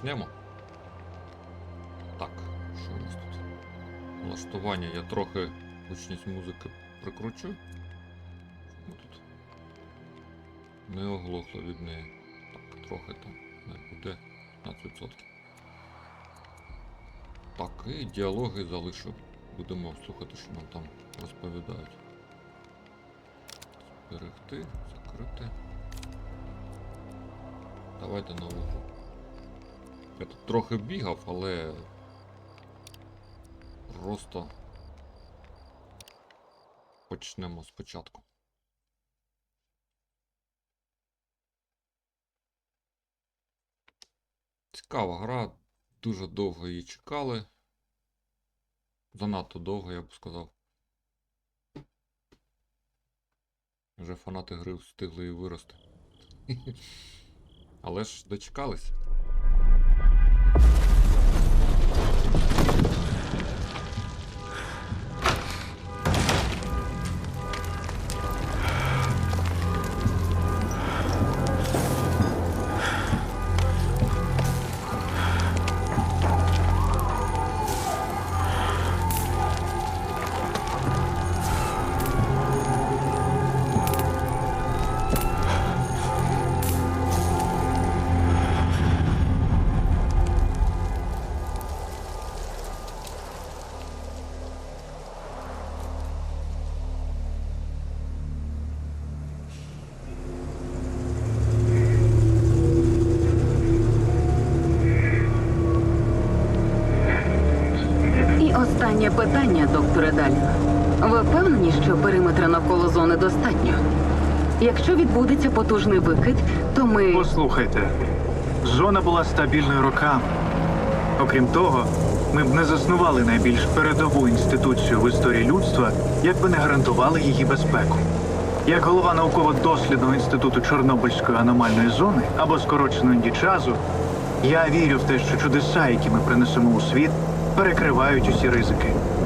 почнемо. Так, що у нас тут? Налаштування я трохи гучність музики прикручу. Ми тут не оглохло від неї. Так, трохи там не буде 15%. Так, і діалоги залишу. Будемо слухати, що нам там розповідають. Зберегти, закрити. Давайте нову гру. Я тут трохи бігав, але просто почнемо спочатку. Цікава гра, дуже довго її чекали. Занадто довго, я б сказав. Вже фанати гри встигли і вирости. Але ж дочекались. you питання, докторе Даліна. Ви впевнені, що периметра навколо зони достатньо? Якщо відбудеться потужний викид, то ми. Послухайте, зона була стабільною роками. Окрім того, ми б не заснували найбільш передову інституцію в історії людства, якби не гарантували її безпеку. Як голова науково-дослідного інституту Чорнобильської аномальної зони або скорочено індічазу, я вірю в те, що чудеса, які ми принесемо у світ, перекривають усі ризики.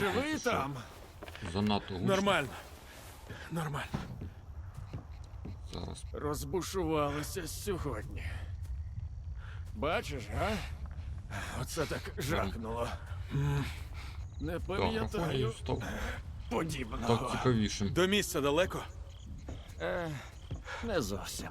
Живий там? Занадто гучно. Нормально. Нормально. Зараз Розбушувалися сьогодні. Бачиш, а? Оце так жахнуло. Не пам'ятаю став так цікавішим. До місця далеко? Е, не зовсім.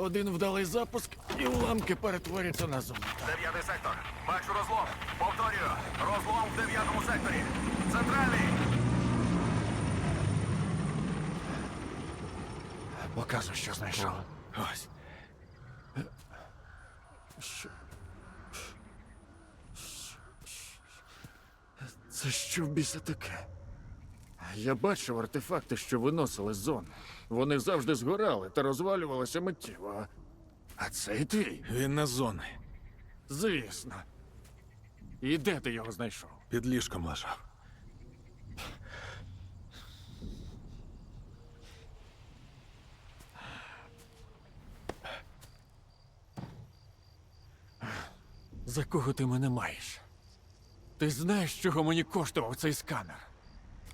Один вдалий запуск і уламки перетворяться на золото. Дев'ятий сектор. Бачу розлом. Повторюю. Розлом в дев'ятому секторі. Центральний. Показуй, що знайшов. Ось. Що? Це що в біса таке? Я бачив артефакти, що виносили з зони. Вони завжди згорали та розвалювалися миттєво. А цей твій? Він на зони. Звісно. І де ти його знайшов? Під ліжком лежав. За кого ти мене маєш? Ти знаєш, чого мені коштував цей сканер?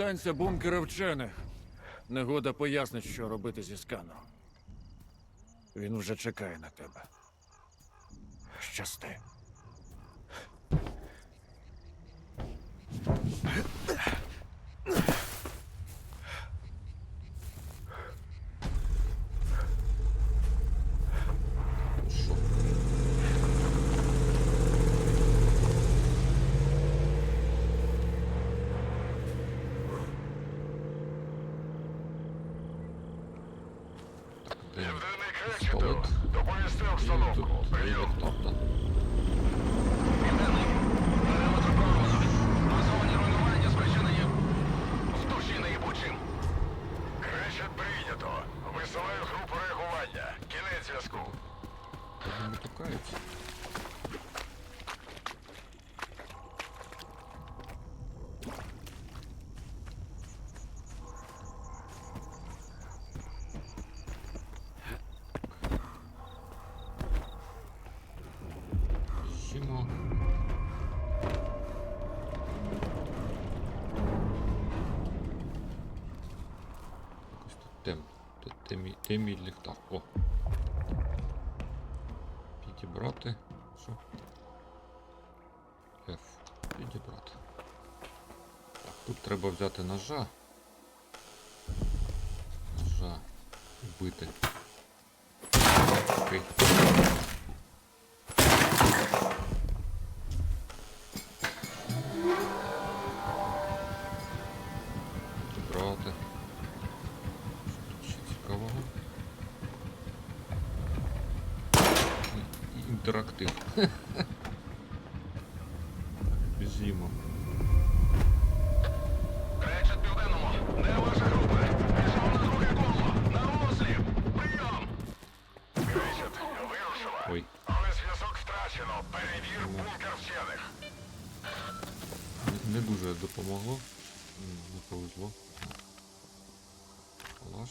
Дістанься бункера вчених. Негода пояснить, що робити зі сканером. Він вже чекає на тебе. Щасти. Південний? Кречету. Доповісти обстановку. Прийом. Де мій ліхтар? О! Підібрати. Що? F. Підібрати. Так, тут треба взяти ножа. Ножа. Вбити. Окей. Не, дуже допомогло. Не повезло. Калаш.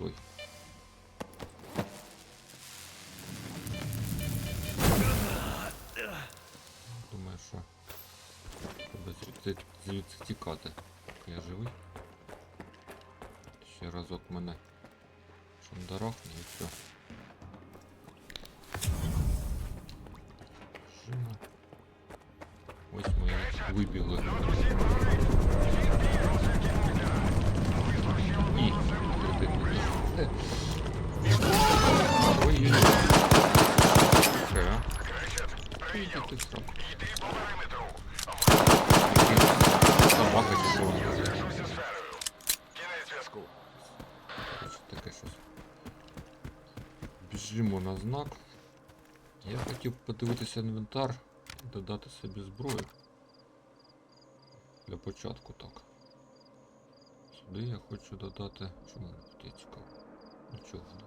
той. Думаю, що треба звідси звідси Я живий. Ще разок мене шандарахне і все. Знак. Я хотів подивитися інвентар, додати собі зброю. Для початку так. Сюди я хочу додати. Мене тут цікаво? Нічого не.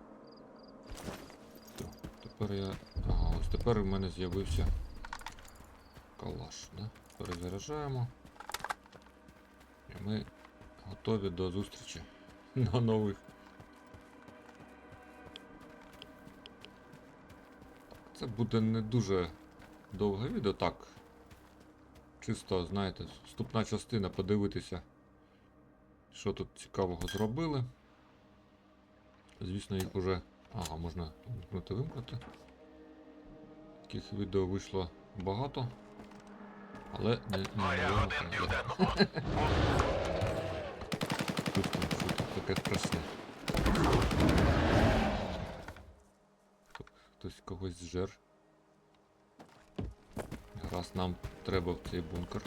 Тепер я. Ага, ось тепер у мене з'явився калаш, да? Перезаряджаємо. І ми готові до зустрічі на нових. Це буде не дуже довге відео, так. Чисто, знаєте, вступна частина подивитися, що тут цікавого зробили. Звісно, їх уже. Ага, можна вимкнути, вимкнути. Таких відео вийшло багато. Але не, не південного. Тут там таке страшне. Хто- Хтось когось зжер. Раз нам треба в цей бункер.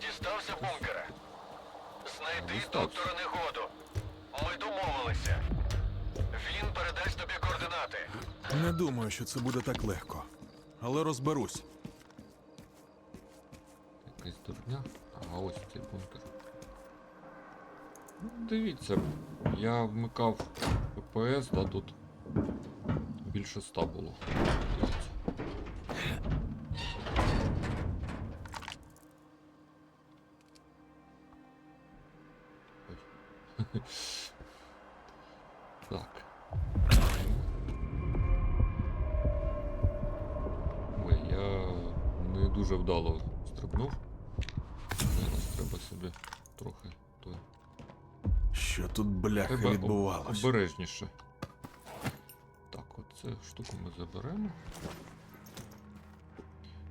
Дістався бункера. Знайди Дістався. доктора негоду. Ми домовилися. Він передасть тобі координати. Не думаю, що це буде так легко. Але розберусь. Якась дурня. Ага, ось цей бункер. Ну, Дивіться, я вмикав ППС, да тут більше 100 було. Так. Ой, я не дуже вдало стрибнув. Зараз треба собі трохи той. Що тут бляха відбувалось? обережніше. Оце штуку ми заберемо.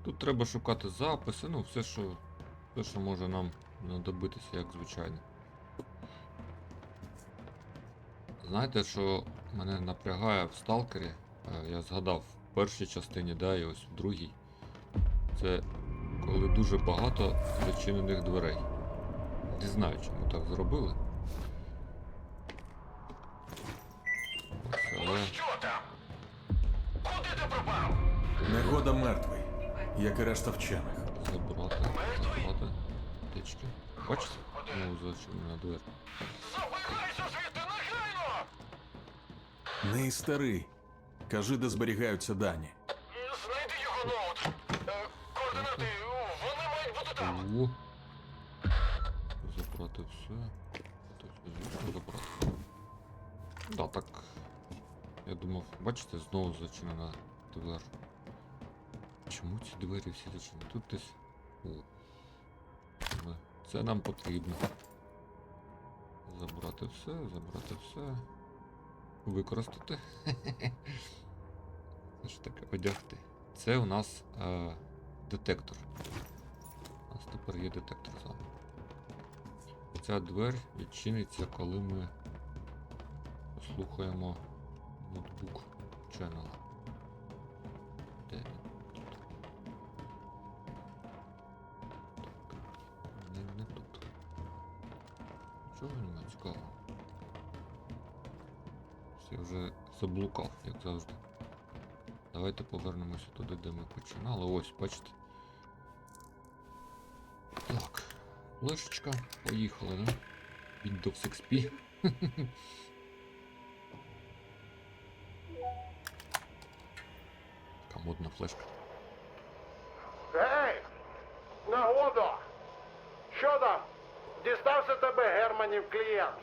Тут треба шукати записи, ну все, що, все, що може нам знадобитися, як звичайно. Знаєте, що мене напрягає в сталкері? Е, Я згадав в першій частині, да, і ось в другій. Це коли дуже багато зачинених дверей. Не знаю, чому так зробили. Ось, але Що там? Негода мертвий, як і решта вчених. забрати, забрати тички. Бачите? Ну, зачинена двері. Забирайся звідти негайно! Не і старий. Кажи, де зберігаються дані. Знайди його ноут. Е, Координати, вони мають бути там. О! Забрати все. Так, звісно, забрати. Да, так. Я думав, бачите, знову зачинена двер. Чому ці двері всі зачинені? Тут десь. О. Це нам потрібно. Забрати все, забрати все. Використати. Це ж таке одягти. Це у нас е, детектор. У нас тепер є детектор з вами. Ця двер відчиниться, коли ми послухаємо ноутбук channel. Заблукав, як завжди. Давайте повернемося туди, де ми починали. Ось, бачите. Так, флешечка, поїхали, да? Windows XP. Така модна флешка. Гей! Нагодо! Що там? Дістався тебе Германів клієнт.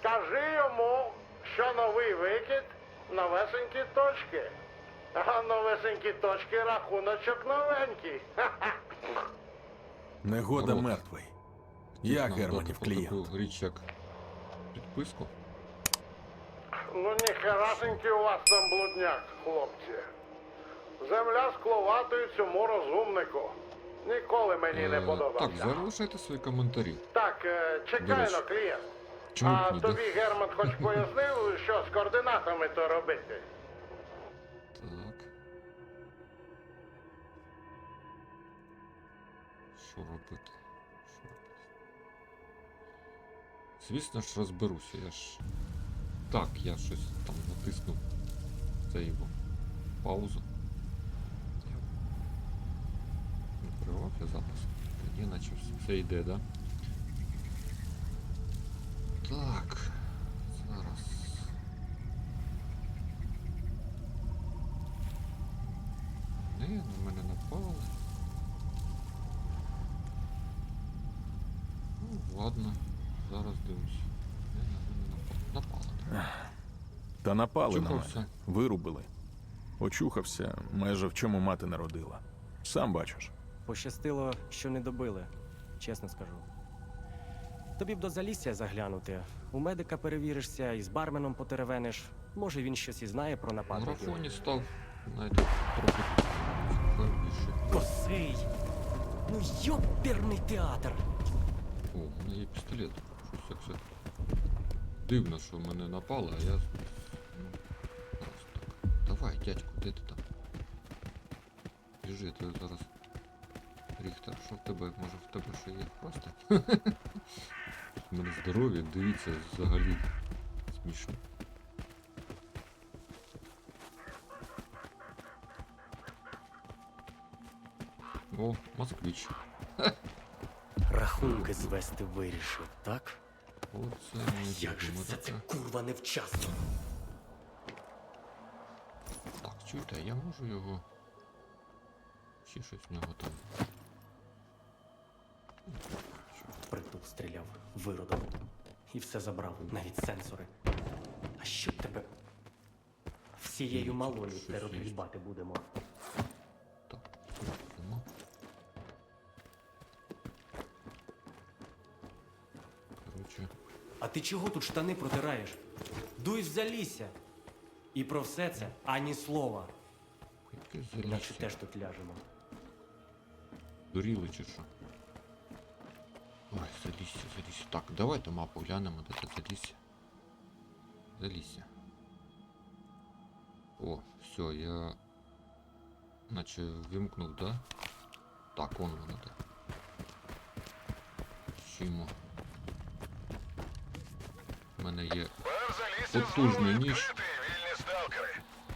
Скажи йому, що новий викид новесенькі точки. А новесенькі точки рахуночок новенький. Негода Народ. мертвий. Я нам Германів клієнт. Таку річ, підписку. Ну ніхерасенький у вас там блудняк, хлопці. Земля скловатою цьому розумнику. Ніколи мені не Е, Так, подобався. залишайте свої коментарі. Так, е, чекай на клієнт. Чому А ні, тобі Герман хоч пояснив, що з координатами то робити? Так. Що робити? Що робити? Звісно ж розберуся, я ж. Так, я щось там натиснув. Це його паузу. Не я запис. Та ні, наче все, все йде, да? Так. Зараз. Не, на мене напали. Ну, ладно, зараз дивлюсь. Не, на мене напали. Напали. Та напали на мене. Вирубили. Очухався, майже в чому мати народила. Сам бачиш. Пощастило, що не добили, чесно скажу. Тобі б до залісся заглянути. У медика перевіришся і з барменом потеревениш. Може, він щось і знає про нападників. марафоні став, знаєте, трохи цікавіше. Косий! Ну йоперний театр! О, у мене є пістолет. Щось як все. Дивно, що мене напали, а я. Ну, так. Давай, дядьку, де ти там? Біжи, ти зараз. Ріхтер, що в тебе? Може в тебе ще є просто? У мене здоров'я, дивіться, взагалі смішно. О, москвич. Рахунки звести вирішив, так? Оце Як же це така. курва невчасно? Так, чуєте, я можу його. Ще щось в нього там. Стріляв, виродок. І все забрав, навіть сенсори. А що тебе? Всією малою Щось те будемо. Короче, А ти чого тут штани протираєш? Дуй в залісся. І про все це ані слова. яке залісся. теж тут ляжемо. Дуріли чи що? Ой, залісся, залісся. Так, давайте мапу глянемо, де це залісся. Залісся. О, все, я. Наче вимкнув, да? Так, он воно де. Чимо. У мене є Потужний ніж.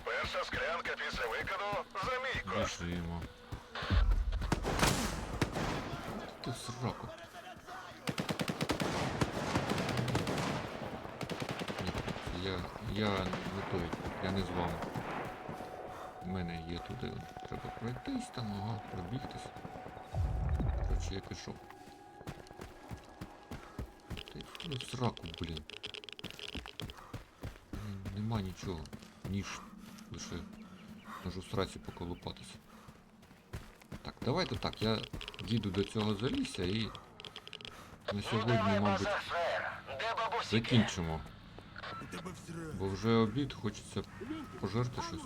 Перша склянка після викиду за мій кошт. Біжимо. Ти сраку. Я, не той, я не з вами. У мене є туди, треба пройтись там, ага, пробігтись. Коротше, я пішов. Ти в сраку, блін. Нема нічого. Ніж лише можу сраці поколупатися. Так, давайте так, я дійду до цього залісся і на сьогодні, мабуть, закінчимо. Бо вже обід, хочеться пожерти щось.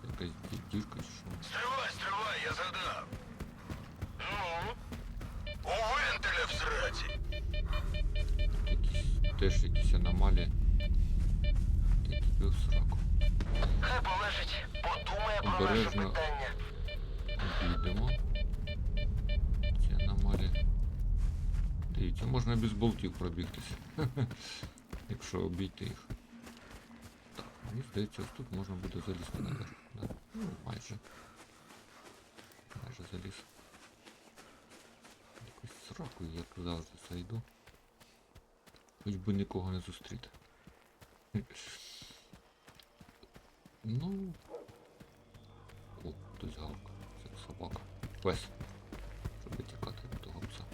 Це якась ді- дірка чи що. Стривай, стривай, я згадав. Ну, у вентиля в сраці. Якісь теж якісь аномалії. Й тобі в сраку. Хай полежить, подумає про наше Обережно. питання. Обійдемо. Ці аномалії. Дивіться, можна без болтів пробігтися. Якщо обійти їх. Так, мені здається, тут можна буде залізти наверх. Да? Ну, майже. Майже заліз. Якусь сраку, як завжди зайду. Хоч би нікого не зустріти. Ну, о, хтось гавка. Це собака. Пес. Щоб тікати від того пса.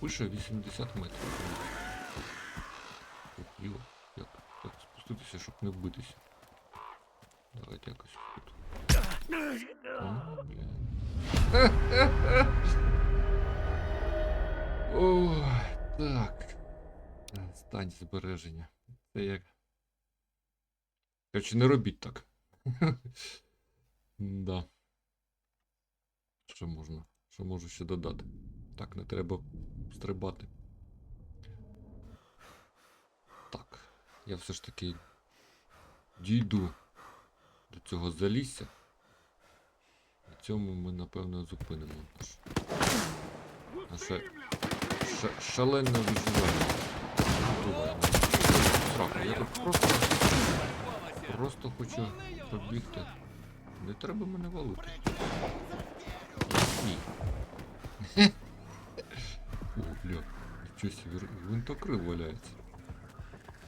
Пише 80 метрів. Ох, йо, як, як спуститися, щоб не вбитися. Давайте якось тут. О. Ой, так. Стань збереження. Це як. Короче, не робіть так. Да. Що можна? Що можу ще додати? Так, не треба стрибати. Так, я все ж таки дійду до цього залісся. На цьому ми, напевно, зупинимо наш. Наше ша- шалене виживання. Я тут просто. Просто хочу пробігти. Не треба мене валити. Ні. О, бля. Нічого собі, гвинтокрил валяється.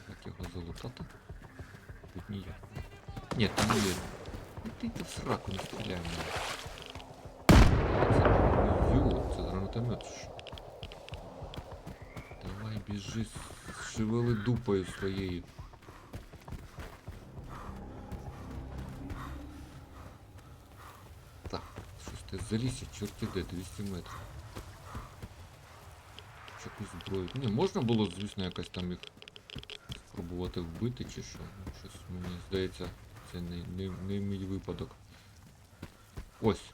Як його залутати? Тут ніяк. Ні, там є. Іди ти в сраку не мене. Це- Йо, це гранатомет. Давай біжи, шевели дупою своєю. Так, щось ти залізь, чорт іде, 200 метрів. Якусь зброю. Ні, можна було, звісно, якось там їх спробувати вбити чи що. Мені здається, це не, не, не мій випадок. Ось.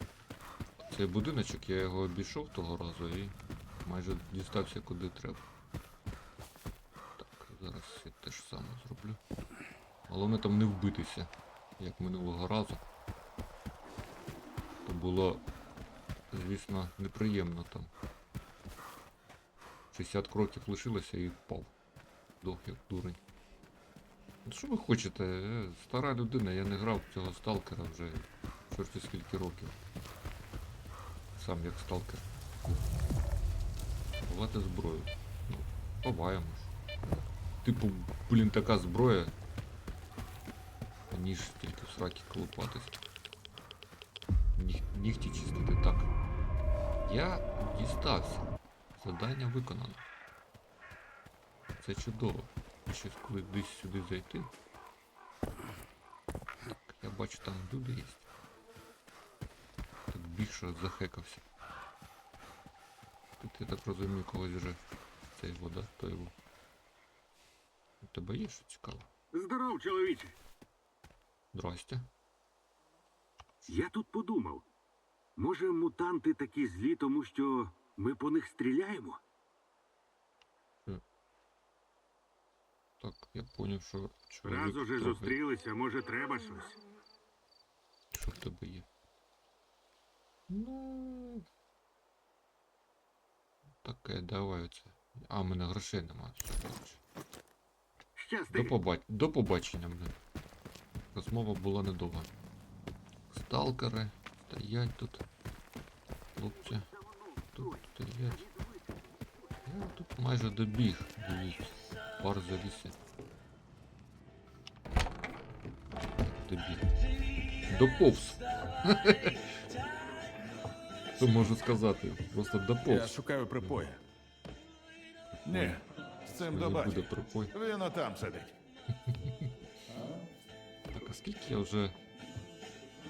Цей будиночок, я його обійшов того разу і майже дістався куди треба. Так, зараз я те ж саме зроблю. Головне там не вбитися, як минулого разу. То було, звісно, неприємно там. 60 кроків лишилося і впав. Дох як дурень. Що ви хочете? Е, Стара людина, я не грав цього сталкера вже чорті скільки років. Сам як сталкер. Ховати зброю. Ну, ховаємо ж. Типу, блін, така зброя. Ніж тільки в сраки колупатись. Ніг, нігті чистити. Так. Я дістався. Завдання виконано. Це чудово. Щось коли десь сюди зайти. Так, я бачу там люди є. Так більше захекався. Тут я так розумію, когось вже цей вода, то його. У тебе є що цікаво? Здоров, чоловіче. Здрасте. Я тут подумав. Може, мутанти такі злі, тому що ми по них стріляємо? Так, я поняв, що чоловік Раз уже трохи- зустрілися, може, треба щось. Що в тебе є? Ну. Таке, давай оце. А, в мене грошей коротше. До, побач... До побачення, блин. Розмова була недовга. Сталкери стоять тут. Хлопці. Тут стоять. Я тут майже добіг, дивіться. Пар залісся. Добіг. Доповз. Що можу сказати? Просто Я шукаю припоя. Ні, з цим до Не батька. Він отам сидить. Так, а скільки я вже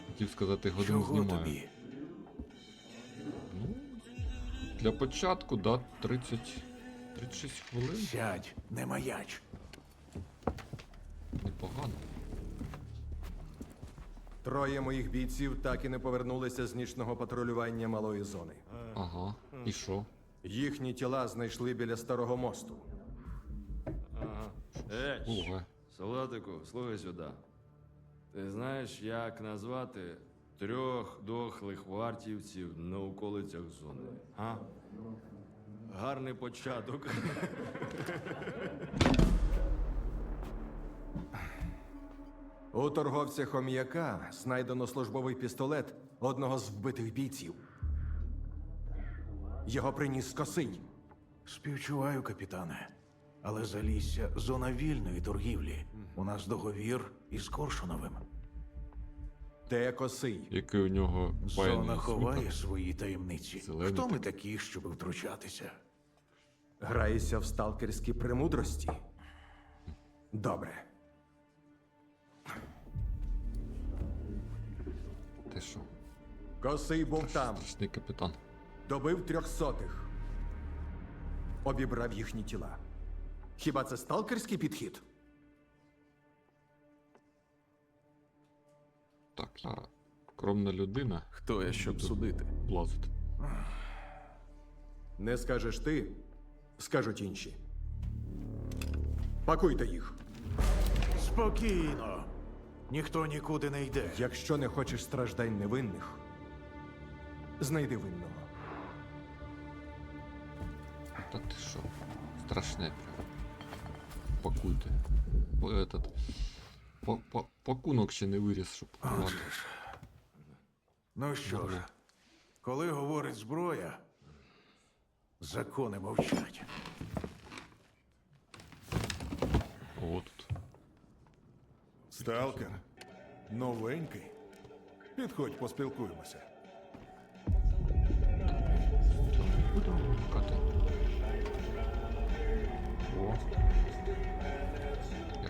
хотів сказати годин знімаю? Ну, для початку, да, 30. 36 хвилин. Сядь, не маяч. Троє моїх бійців так і не повернулися з нічного патрулювання малої зони. Ага. І що? Їхні тіла знайшли біля старого мосту. Е, Ого. Солодику, слухай сюди. Ти знаєш, як назвати трьох дохлих вартівців на околицях зони? А? Гарний початок. У торговця хом'яка знайдено службовий пістолет одного з вбитих бійців. Його приніс косинь. Співчуваю, капітане. Але залісся зона вільної торгівлі. У нас договір із Коршуновим. Те косий. Який у нього Зона ховає сміток. свої таємниці. Зелений Хто ми такі, щоб втручатися? Граєшся в сталкерські премудрості. Добре. Ти що? Косий був там. Страшний капітан. Добив трьохсотих. Обібрав їхні тіла. Хіба це сталкерський підхід? Так, я скромна людина. Хто я, щоб судити? Блазити. Не скажеш ти, скажуть інші. Пакуйте їх. Спокійно. Ніхто нікуди не йде. Якщо не хочеш страждань невинних, знайди винного. Та ти що? Страшне прям. Пакуйте. О, Этот. Па- па- Пакунок ще не виріс, щоб пакувати. Ну що ж, коли говорить зброя, закони мовчать. О, тут. Сталкер. Новенький. Підходь, поспілкуємося. Будемо вмикати. О. Я...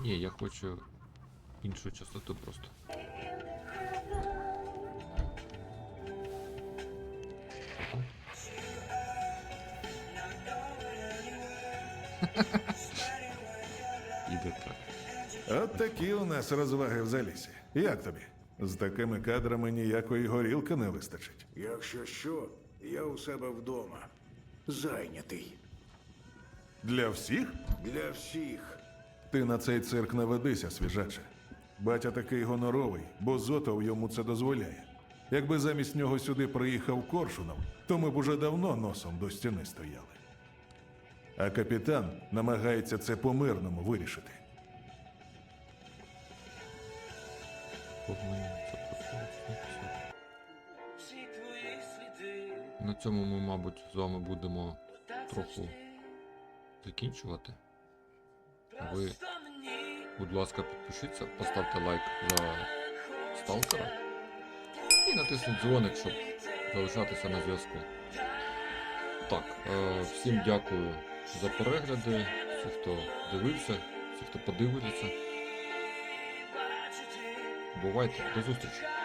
Ні, я хочу іншу частоту просто. От такі у нас розваги в залісі. Як тобі? З такими кадрами ніякої горілки не вистачить. Якщо що, я у себе вдома. Зайнятий. Для всіх? Для всіх. Ти на цей цирк не ведися, свіжаче. Батя такий гоноровий, бо Зотов йому це дозволяє. Якби замість нього сюди приїхав Коршунов, то ми б уже давно носом до стіни стояли. А капітан намагається це по-мирному вирішити. На цьому ми, мабуть, з вами будемо трохи закінчувати. Ви, будь ласка, підпишіться, поставте лайк за сталкера і натисніть дзвоник, щоб залишатися на зв'язку. Так, е, всім дякую за перегляди, всі, хто дивився, всі, хто подивиться. Бувайте, до зустрічі!